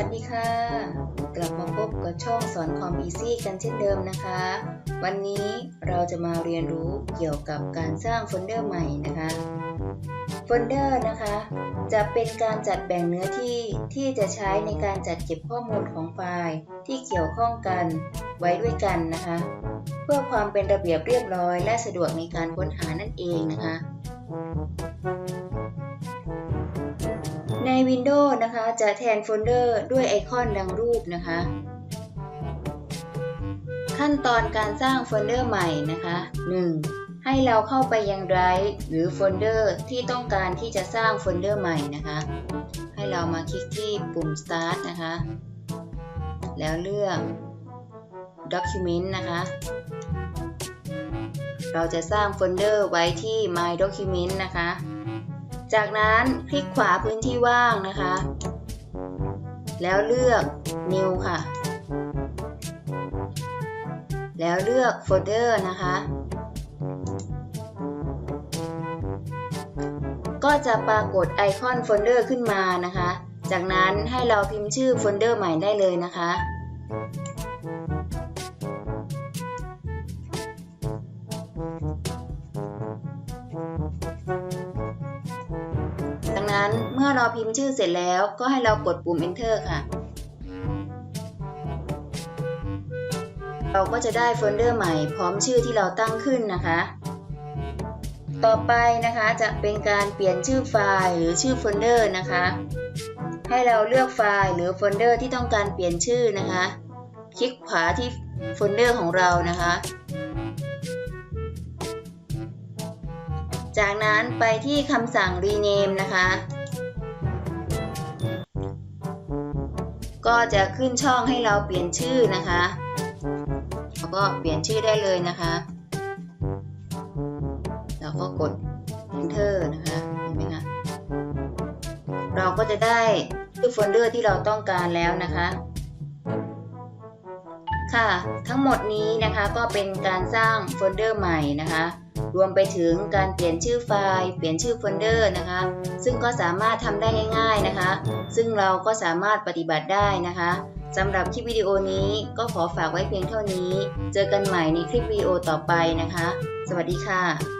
ัสดีค่ะ กลับมาพบกับช่องสอนคอมอีซี่กันเช่นเดิมนะคะ วันนี้เราจะมาเรียนรู้เกี่ยวกับการสร้างโฟลเดอร์ใหม่นะคะโฟลเดอร์นะคะ จะเป็นการจัดแบ่งเนื้อที่ที่จะใช้ในการจัดเก็บข้อมูลของไฟล์ที่เกี่ยวข้องกันไว้ด้วยกันนะคะ เพื่อความเป็นระเบียบเรียบร้อยและสะดวกในการค้นหานั่นเองนะคะ Windows นะคะ จะแทนโฟลเดอร์ด้วยไอคอนดังรูปนะคะ ขั้นตอนการสร้างโฟลเดอร์ใหม่นะคะ 1. ให้เราเข้าไปยังไดรฟ์หรือโฟลเดอร์ที่ต้องการที่จะสร้างโฟลเดอร์ใหม่นะคะ ให้เรามาคลิกที่ปุ่ม start นะคะ แล้วเลือก document นะคะเราจะสร้างโฟลเดอร์ไว้ที่ my document นะคะ จากนั้นคลิกขวาพื้นที่ว่างนะคะ แล้วเลือก new ค่ะ แล้วเลือกโฟลเดอร์นะคะ ก็จะปรากฏไอคอนโฟลเดอร์ขึ้นมานะคะ จากนั้นให้เราพิมพ์ชื่อโฟลเดอร์ใหม่ได้เลยนะคะ นั้นเมื่อเราพิมพ์ชื่อเสร็จแล้วก็ให้เรากดปุ่ม enter ค่ะ เราก็จะได้โฟลเดอร์ใหม่พร้อมชื่อที่เราตั้งขึ้นนะคะ ต่อไปนะคะจะเป็นการเปลี่ยนชื่อไฟล์หรือชื่อโฟลเดอร์นะคะ ให้เราเลือกไฟล์หรือโฟลเดอร์ที่ต้องการเปลี่ยนชื่อนะคะ คลิกขวาที่โฟลเดอร์ของเรานะคะจากนั้นไปที่คำสั่ง rename นะคะ ก็จะขึ้นช่องให้เราเปลี่ยนชื่อนะคะแล้วก็เปลี่ยนชื่อได้เลยนะคะเราก็กด enter นะคะเห็นไหมคะเราก็จะได้ชื่อโฟลเดอร์ที่เราต้องการแล้วนะคะค่ะ ทั้งหมดนี้นะคะก็เป็นการสร้างโฟลเดอร์ใหม่นะคะ รวมไปถึงการเปลี่ยนชื่อไฟล์ เปลี่ยนชื่อโฟลเดอร์นะคะ ซึ่งก็สามารถทำได้ง่ายๆนะคะ ซึ่งเราก็สามารถปฏิบัติได้นะคะสำหรับคลิปวิดีโอนี้ก็ขอฝากไว้เพียงเท่านี้ เจอกันใหม่ในคลิปวิดีโอต่อไปนะคะ สวัสดีค่ะ